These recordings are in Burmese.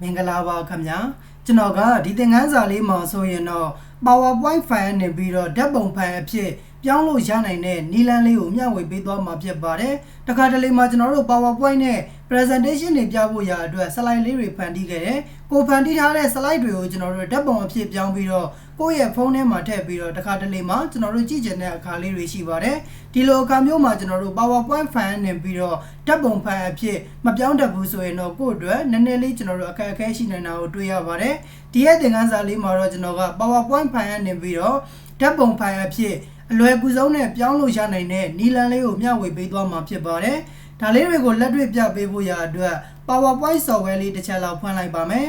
မင်္ဂလာပါခင်ဗျာကျွန်တော်ကဒီသင်ခန်းစာလေးမှာဆိုရင်တော့ PowerPoint file နဲ့ပြီးတော့ဓာတ်ပုံဖိုင်အဖြစ်ပြောင်းလို့ရနိုင်တဲ့နည်းလမ်းလေးကိုမျှဝေပေးသွားမှာဖြစ်ပါတယ်တခါတလေမှာကျွန်တော်တို့ PowerPoint နဲ့ presentation တွေပြဖို့ရာအတွက် slide လေးတွေဖန်တီးခဲ့တယ် ကိုဖန်တီးထားတဲ့ slide တွေကိုကျွန်တော်တို့ဓာတ်ပုံအဖြစ်ပြောင်းပြီးတော့ကိုယ့်ရဲ့ဖုန်းထဲမှာထည့်ပြီးတော့တခါတလေမှာကျွန်တော်တို့ကြည့်ချင်တဲ့အခါလေးတွေရှိပါတယ်ဒီလိုအခါမျိုးမှာကျွန်တော်တို့ PowerPoint file နဲ့ပြီးတော့ဓာတ်ပုံဖိုင်အဖြစ်မပြောင်းတတ်ဘူးဆိုရင်တော့ကိုယ့်အတွက်နည်းနည်းလေးကျွန်တော်တို့အခက်အခဲရှိနေတာကိုတွေ့ရပါတယ်ဒီရဲ့သင်ခန်းစာလေးမှာတော့ကျွန်တော်က PowerPoint file နဲ့ပြီးတော့ဓာတ်ပုံဖိုင်အဖြစ်အလွယ်ကူဆုံးနဲ့ပြောင်းလို့ရနိုင်တဲ့နည်းလမ်းလေးကိုမျှဝေပေးသွားမှာဖြစ်ပါတယ်ဒါလေးတွေကိုလက်တွေ့ပြပေးဖို့ရာအတွက် PowerPoint software လေးတစ်ချက်လောက်ဖွင့်လိုက်ပါမယ်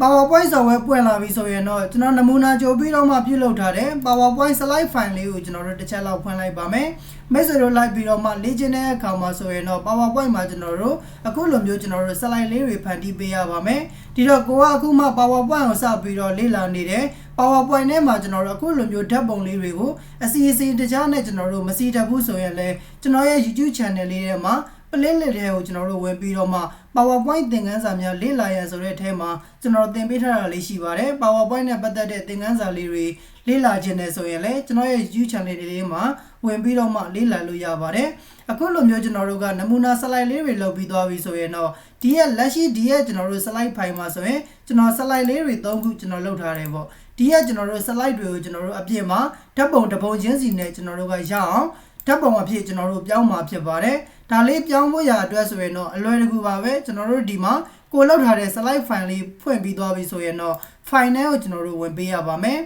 PowerPoint software ပွင့်လာပြီဆိုရင်တော့ကျွန်တော်နမူနာကြိုပြီးတော့မှပြုလုပ်ထားတဲ့ PowerPoint slide file လေးကိုကျွန်တော်တို့တစ်ချက်လောက်ဖွင့်လိုက်ပါမယ်။မိတ်ဆွေတို့လိုက်ပြီးတော့မှလေ့ကျင့်တဲ့အခါမှာဆိုရင်တော့ PowerPoint မှာကျွန်တော်တို့အခုလိုမျိုးကျွန်တော်တို့ slide လေးတွေဖန်တီးပေးရပါမယ်။ဒီတော့ကိုကအခုမှ PowerPoint ကိုစပြီးတော့လေ့လာနေတယ်။ PowerPoint ထဲမှာကျွန်တော်တို့အခုလိုမျိုးဓာတ်ပုံလေးတွေကိုအစီအစဉ်တခြားနဲ့ကျွန်တော်တို့မစီတတ်ဘူးဆိုရင်လည်းကျွန်တော်ရဲ့ YouTube channel လေးထဲမှာ playlist တွေကိုကျွန်တော်တို့ဝင်ပြီးတော့မှ PowerPoint သင်ခန်းစာများလေ့လာရန်ဆိုတဲ့အထဲမှာကျွန်တော်သင်ပေးထားတာလေးရှိပါတယ် PowerPoint နဲ့ပတ်သက်တဲ့သင်ခန်းစာလေးတွေလေ့လာခြင်းနဲ့ဆိုရင်လည်းကျွန်တော်ရဲ့ YouTube channel လေးမှာဝင်ပြီးတော့မှလေ့လာလို့ရပါတယ်အခုလိုမျိုးကျွန်တော်တို့ကနမူနာ slide လေးတွေလုပ်ပြီးသွားပြီဆိုရင်တော့ဒီရဲ့လက်ရှိဒီရဲ့ကျွန်တော်တို့ slide file မှာဆိုရင်ကျွန်တော် slide လေးတွေ၃ခုကျွန်တော်လုပ်ထားတယ်ပေါ့ဒီရဲ့ကျွန်တော်တို့ slide တွေကိုကျွန်တော်တို့အပြင်မှာဓာတ်ပုံတစ်ပုံချင်းစီနဲ့ကျွန်တော်တို့ကရအောင် ဓာတ်ပုံအဖြစ်ကျွန်တော်တို့ပြောင်းမှာဖြစ်ပါတယ်ဒါလေးပြောင်းဖို့ရအတွက်ဆိုရင်တော့အလွယ်တကူပါပဲကျွန်တော်တို့ဒီမှာကိုလောက်ထားတဲ့ slide file လေးဖွင့်ပြီးသွားပြီဆိုရင်တော့ file နဲ့ကိုကျွန်တော်တို့ဝင်ပေးရပါမယ်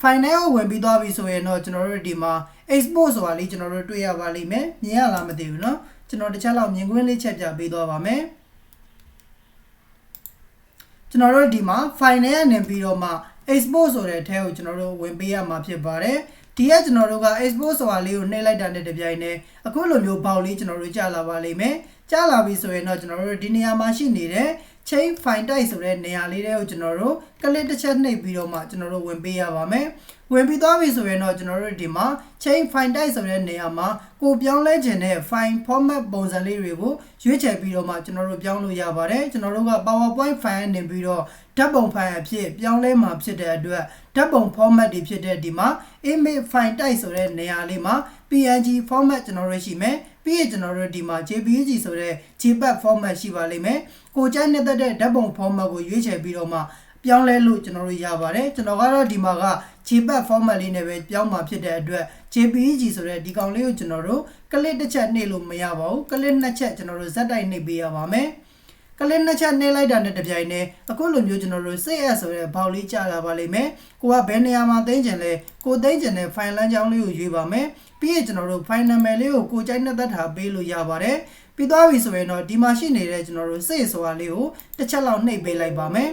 file နဲ့ကိုဝင်ပြီးသွားပြီဆိုရင်တော့ကျွန်တော်တို့ဒီမှာ export ဆိုတာလေးကျွန်တော်တို့တွေ့ရပါလိမ့်မယ်မြင်ရလားမသိဘူးเนาะကျွန်တော်တစ်ချက်လောက်မြင်ကွင်းလေးချက်ပြပေးသွားပါမယ်ကျွန်တော်တို့ဒီမှာ file နဲ့ကနေပြီးတော့မှ export ဆိုတဲ့အထဲကိုကျွန်တော်တို့ဝင်ပေးရမှာဖြစ်ပါတယ် ဒီကကျွန်တော်တို့က export ဆိုတာလေးကိုနှိပ်လိုက်တာနဲ့တပြိုင်နက်အခုလိုမျိုးပေါက်လေးကျွန်တော်တို့ကြာလာပါလိမ့်မယ် ကြာလာပြီဆိုရင်တော့ကျွန်တော်တို့ဒီနေရာမှာရှိနေတဲ့ chain file type ဆိုတဲ့နေရာလေးတွေကိုကျွန်တော်တို့ကလစ်တစ်ချက်နှိပ်ပြီးတော့မှကျွန်တော်တို့ဝင်ပေးရပါမယ်ဝင်ပြီးသွားပြီဆိုရင်တော့ကျွန်တော်တို့ဒီမှာ chain file type ဆိုတဲ့နေရာမှာကိုပြောင်းလဲခြင်းတဲ့ file format ပုံစံလေးတွေကိုရွေးချယ်ပြီးတော့မှကျွန်တော်တို့ပြောင်းလို့ရပါတယ်ကျွန်တော်တို့က PowerPoint file နေပြီးတော့ဓာတ်ပုံ file အဖြစ်ပြောင်းလဲမှာဖြစ်တဲ့အတွက်ဓာတ်ပုံ format တွေဖြစ်တဲ့ဒီမှာ image file type ဆိုတဲ့နေရာလေးမှာ PNG format ကျွန်တော်တို့ရှိမယ် ပြီးရင်ကျွန်တော်တို့ဒီမှာ JPG ဆိုတဲ့ JPEG format ရှိပါလိမ့်မယ်ကိုကြိုက်နေတဲ့ဓာတ်ပုံ format ကိုရွေးချယ်ပြီးတော့မှပြောင်းလဲလို့ကျွန်တော်တို့ရပါတယ်ကျွန်တော်ကတော့ဒီမှာက JPEG format လေးနဲ့ပဲပြောင်းမှာဖြစ်တဲ့အတွက် JPG ဆိုတဲ့ဒီကောင်လေးကိုကျွန်တော်တို့ကလစ်တစ်ချက်နှိပ်လို့မရပါဘူးကလစ်နှစ်ချက်ကျွန်တော်တို့ဇက်တိုက်နှိပ်ပေးရပါမယ် ကလစ်နှစ်ချက်နှိပ်လိုက်တာနဲ့တပြိုင်တည်းအခုလိုမျိုးကျွန်တော်တို့ save as ဆိုတဲ့ဘောက်လေးကြာလာပါလိမ့်မယ်ကိုကဘယ်နေရာမှာသိမ်းကျင်လဲကိုသိမ်းကျင်တဲ့ file လမ်းကြောင်းလေးကိုရွေးပါမယ်ပြီးရင်ကျွန်တော်တို့ file name လေးကိုကိုကြိုက်တဲ့သက်ထားပေးလို့ရပါတယ်ပြီးသွားပြီဆိုရင်တော့ဒီမှာရှိနေတဲ့ကျွန်တော်တို့ save ဆိုတာလေးကိုတစ်ချက်လောက်နှိပ်ပေးလိုက်ပါမယ်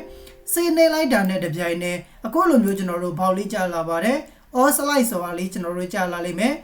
စေးနေလိုက်တာနဲ့တပြိုင်တည်းအခုလိုမျိုးကျွန်တော်တို့ဘောက်လေးကြာလာပါတယ် all slide ဆိုတာလေးကျွန်တော်တို့ကြာလာလိမ့်မယ်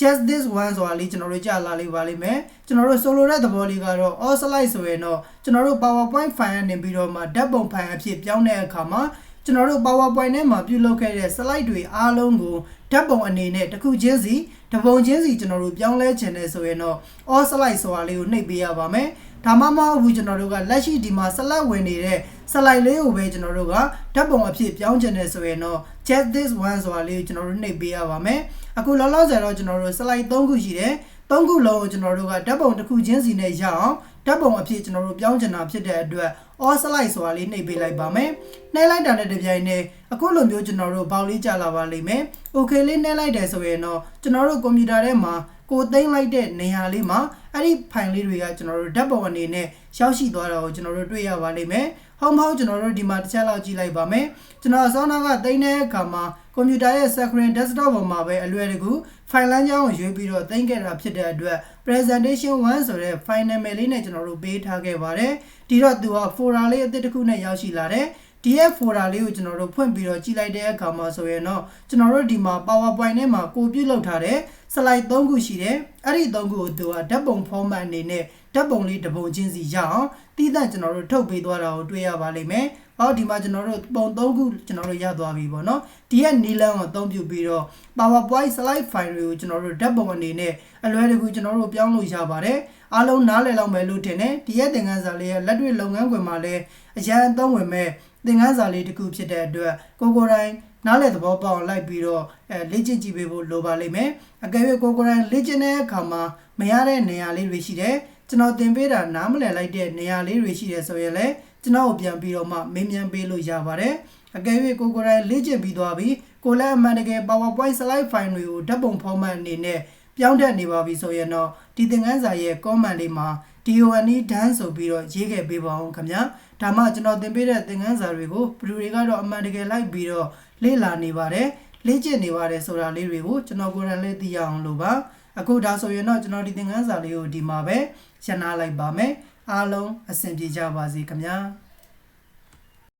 just this one ဆိုတာလေးကျွန်တော်တို့ကြာလာလိမ့်ပါလိမ့်မယ်ကျွန်တော်တို့ solo တဲ့သဘောလေးကတော့ all slide ဆိုရင်တော့ကျွန်တော်တို့ powerpoint file နဲ့ပြီးတော့မှဓာတ်ပုံ file အဖြစ်ပြောင်းတဲ့အခါမှာကျွန်တော်တို့ powerpoint ထဲမှာပြုလုပ်ခဲ့တဲ့ slide တွေအားလုံးကို ဓာတ်ပုံအနေနဲ့တစ်ခုချင်းစီတစ်ပုံချင်းစီကျွန်တော်တို့ပြောင်းလဲခြင်းနဲ့ဆိုရင်တော့ all slide ဆိုတာလေးကိုနှိပ်ပေးရပါမယ်ဒါမှမဟုတ်ဘူးကျွန်တော်တို့ကလက်ရှိဒီမှာဆက်လက်ဝင်နေတဲ့စလိုက်လေးကိုပဲကျွန်တော်တို့ကဓာတ်ပုံအဖြစ်ပြောင်းကျင်နေဆိုရင်တော့ just this one ဆိုတာလေးကိုကျွန်တော်တို့နှိပ်ပေးရပါမယ်အခုလောလောဆယ်တော့ကျွန်တော်တို့စလိုက်3ခုရှိတယ်3ခုလုံးကိုကျွန်တော်တို့ကဓာတ်ပုံတစ်ခုချင်းစီနဲ့ရအောင် ဓာတ်ပုံအဖြစ်ကျွန်တော်တို့ပြောင်းကျင်တာဖြစ်တဲ့အတွက် all slide ဆိုတာလေးနှိပ်ပေးလိုက်ပါမယ်နှိပ်လိုက်တာနဲ့တပြိုင်နက်အခုလိုမျိုးကျွန်တော်တို့ဘောက်လေးကြာလာပါလိမ့်မယ် okay လေးနှိပ်လိုက်တယ်ဆိုရင်တော့ကျွန်တော်တို့ကွန်ပျူတာထဲမှာ ကိုသိမ်းလိုက်တဲ့နေရာလေးမှာအဲ့ဒီဖိုင်လေးတွေကကျွန်တော်တို့ဓာတ်ပုံအနေနဲ့ရောက်ရှိသွားတာကိုကျွန်တော်တို့တွေ့ရပါလိမ့်မယ်။ဟောင်းမောင်းကျွန်တော်တို့ဒီမှာတစ်ချက်လောက်ကြည့်လိုက်ပါမယ်။ကျွန်တော်အစောနာကသိမ်းတဲ့အခါမှာကွန်ပျူတာရဲ့ screen desktop ပေါ်မှာပဲအလွယ်တကူဖိုင်လမ်းကြောင်းကိုရွေးပြီးတော့သိမ်းခဲ့တာဖြစ်တဲ့အတွက် presentation 1ဆိုတဲ့ file name လေးနဲ့ကျွန်တော်တို့ပေးထားခဲ့ပါတယ်။ဒီတော့သူက folder လေးအသစ်တစ်ခုနဲ့ရောက်ရှိလာတယ်။ DF folder လေးကိုကျွန်တော်တို့ဖွင့်ပြီးတော့ကြည့်လိုက်တဲ့အခါမှာဆိုရင်တော့ကျွန်တော်တို့ဒီမှာ PowerPoint ထဲမှာကိုပြုတ်လောက်ထားတဲ့ slide 3ခုရှိတယ်အဲ့ဒီ3ခုကိုသူကဓာတ်ပုံ format အနေနဲ့ဓာတ်ပုံလေးတစ်ပုံချင်းစီရအောင်တည်တံ့ကျွန်တော်တို့ထုတ်ပေးသွားတာကိုတွေ့ရပါလိမ့်မယ်ဟောဒီမှာကျွန်တော်တို့ပုံ၃ခုကျွန်တော်တို့ရသွားပြီပေါ့နော်ဒီရဲ့နီလန်းကိုအသုံးပြုပြီးတော့ PowerPoint slide file တွေကိုကျွန်တော်တို့ဓာတ်ပုံအနေနဲ့အလွယ်တကူကျွန်တော်တို့ပြောင်းလို့ရပါတယ်အားလုံးနားလည်လောက်မယ်လို့ထင်တယ်ဒီရဲ့သင်ခန်းစာလေးရဲ့လက်တွေ့လုပ်ငန်းခွင်မှာလည်းအရန်အသုံးဝင်မဲ့ သင်ခန်းစာလေးတစ်ခုဖြစ်တဲ့အတွက်ကိုကိုယ်တိုင်နားလည်သဘောပေါက်အောင်လိုက်ပြီးတော့အဲလေ့ကျင့်ကြည့်ပေးဖို့လိုပါလိမ့်မယ်အကယ်၍ကိုကိုယ်တိုင်လေ့ကျင့်တဲ့အခါမှာမရတဲ့နေရာလေးတွေရှိတယ်ကျွန်တော်သင်ပေးတာနားမလည်လိုက်တဲ့နေရာလေးတွေရှိတယ်ဆိုရင်လည်းကျွန်တော်ကိုပြန်ပြီးတော့မှမေးမြန်းပေးလို့ရပါတယ်အကယ်၍ကိုကိုယ်တိုင်လေ့ကျင့်ပြီးသွားပြီကိုလည်းအမှန်တကယ် PowerPoint slide file တွေကိုဓာတ်ပုံ format အနေနဲ့ပြောင်းတက်နေပါပြီဆိုရင်တော့ဒီသင်ခန်းစာရဲ့ comment လေးမှာ DONE done ဆိုပြီးတော့ရေးခဲ့ပေးပါအောင်ခင်ဗျာဒါမှကျွန်တော်သင်ပေးတဲ့သင်ခန်းစာတွေကိုဘယ်သူတွေကတော့အမှန်တကယ်လိုက်ပြီးတော့လေ့လာနေပါတယ်လေ့ကျင့်နေပါတယ်ဆိုတာလေးတွေကိုကျွန်တော်ကိုယ်တိုင်လည်းသိရအောင်လို့ပါအခုဒါဆိုရင်တော့ကျွန်တော်ဒီသင်ခန်းစာလေးကိုဒီမှာပဲရှင်းနာလိုက်ပါမယ်အားလုံးအဆင်ပြေကြပါစေခင်ဗျာ